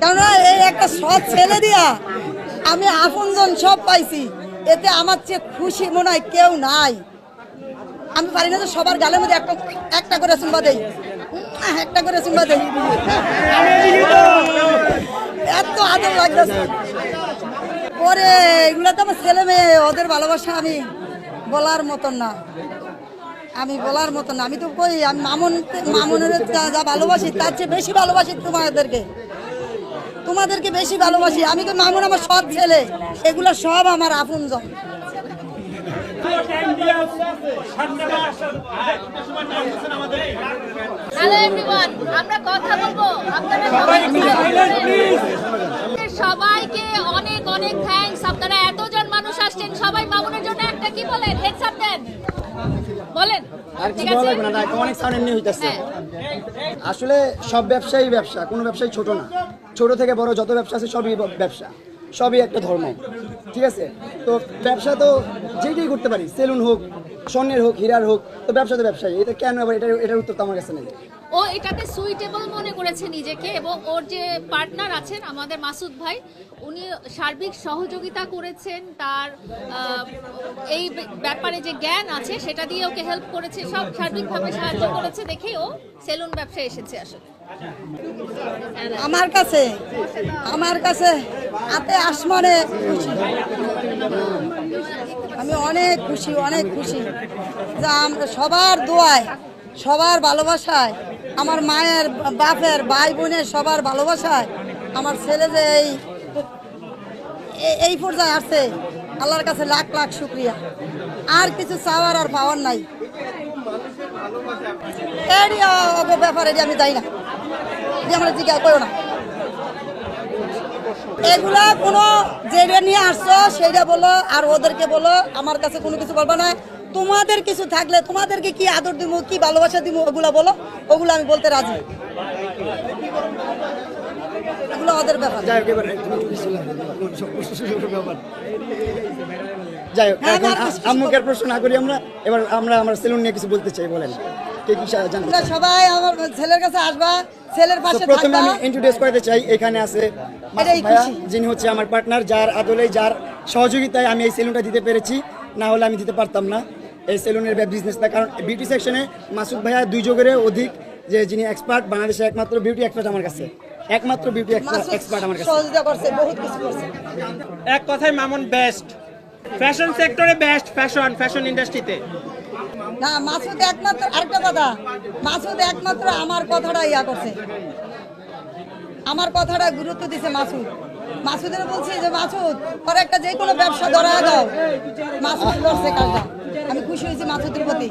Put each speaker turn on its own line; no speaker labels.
কেননা এই একটা সৎ ছেলে দিয়া আমি আপনজন সব পাইছি। এতে আমার চেয়ে খুশি মনে হয় কেউ নাই। আমি পারি না যে সবার গালের মধ্যে একটা একটা করে শুনবা দেই। একটা করে শুনবা দেই। এত আদর লাগতেছে। ওরে এগুলো তো আমার ছেলে মেয়ে, ওদের ভালোবাসা আমি বলার মতন না। আমি বলার মতন না। আমি তো কই, আমি মামুন মামুনের যা ভালোবাসি, তার চেয়ে বেশি ভালোবাসি তোমাদেরকে। তোমাদেরকে বেশি ভালোবাসি। আমি তো মামুন আমার সৎ ছেলে। এগুলো সব আমার আপনজন।
হ্যালো এভরিওয়ান আমরা কথা বলব। আপনারা সবাই সবাইকে অনেক অনেক থ্যাঙ্কস আপনারা এতজন মানুষ আসছেন সবাই মামুনের জন্য একটা কি বলেন? হেডস দেন। বলেন।
আর
ঠিক
কিছু বলা লাগবে না না, অনেক সাউন্ড এমনি হইতেছে।
হ্যাঁ।
আসলে সব ব্যবসায়ী ব্যবসা কোনো ব্যবসায়ী ছোট না। ছোট থেকে বড় যত ব্যবসা আছে, সবই ব্যবসা। সবই একটা ধর্ম। ঠিক আছে? তো ব্যবসা তো যেটাই করতে পারি সেলুন হোক স্বর্ণের হোক হীরার হোক তো ব্যবসা তো ব্যবসায়ী। এটা কেন আবার এটা এটার উত্তর তো আমার কাছে নেই।
ও এটাতে সুইটেবল মনে করেছে নিজেকে এবং ওর যে পার্টনার আছেন আমাদের মাসুদ ভাই উনি সার্বিক সহযোগিতা করেছেন তার এই ব্যাপারে যে জ্ঞান আছে সেটা দিয়ে ওকে হেল্প করেছে সব সার্বিকভাবে সাহায্য করেছে দেখে ও সেলুন ব্যবসায় এসেছে আসলে।
আমার কাছে আমার কাছে হাতে আসমানে আমি অনেক খুশি অনেক খুশি। যা আমরা সবার দোয়ায়, সবার ভালোবাসায়, আমার মায়ের, বাপের, ভাই বোনের সবার ভালোবাসায় আমার ছেলে যে এই এই পর্যায়ে আসছে, আল্লাহর কাছে লাখ লাখ শুক্রিয়া। আর কিছু চাওয়ার আর পাওয়ার নাই। অগ ব্যাপারে আমি যাই না। যে আমরা জিজ্ঞাসা করো না। এগুলা কোনো যেটা নিয়ে আসছো সেইটা বলো আর ওদেরকে বলো আমার কাছে কোনো কিছু বলব না। তোমাদের কিছু থাকলে তোমাদেরকে কি আদর দিব কি ভালোবাসা দিব ওগুলা বলো ওগুলো আমি বলতে রাজি। এগুলো ওদের ব্যাপার।
যাই হোক
হ্যাঁ,
এখন
আমার
আ- আম্মুকে আর প্রশ্ন না করি আমরা এবার আমরা আমার সেলুন নিয়ে কিছু বলতে চাই বলেন। কে কি জানতে
সবাই আমার ছেলের কাছে আসবা ছেলের
তো
পাশে
প্রথমে আমি ইন্ট্রোডিউস করতে চাই এখানে আছে মাসুদ ভাইয়া যিনি হচ্ছে আমার পার্টনার যার আদলে যার সহযোগিতায় আমি এই সেলুনটা দিতে পেরেছি। না হলে আমি দিতে পারতাম না এই সেলুনের বিজনেসটা কারণ বিউটি সেকশনে মাসুদ ভাইয়া দুই যোগের অধিক যে যিনি এক্সপার্ট বাংলাদেশে একমাত্র বিউটি এক্সপার্ট আমার কাছে। একমাত্র বিউটি এক্সপার্ট আমার কাছে।
সহযোগিতা করছে বহুত কিছু করছে।
এক কথায় মামুন বেস্ট ফ্যাশন সেক্টরে বেস্ট ফ্যাশন ফ্যাশন ইন্ডাস্ট্রিতে
না, মাসুদ একমাত্র, আরেকটা কথা। মাসুদ একমাত্র আমার কথাটা ইয়া করছে। আমার কথাটা গুরুত্ব দিছে মাসুদ। মাসুদের বলছি যে, মাসুদ, পরে একটা যে কোনো ব্যবসা ধরা দাও। মাসুদ করছে কাজটা। আমি খুশি হয়েছি মাসুদের প্রতি।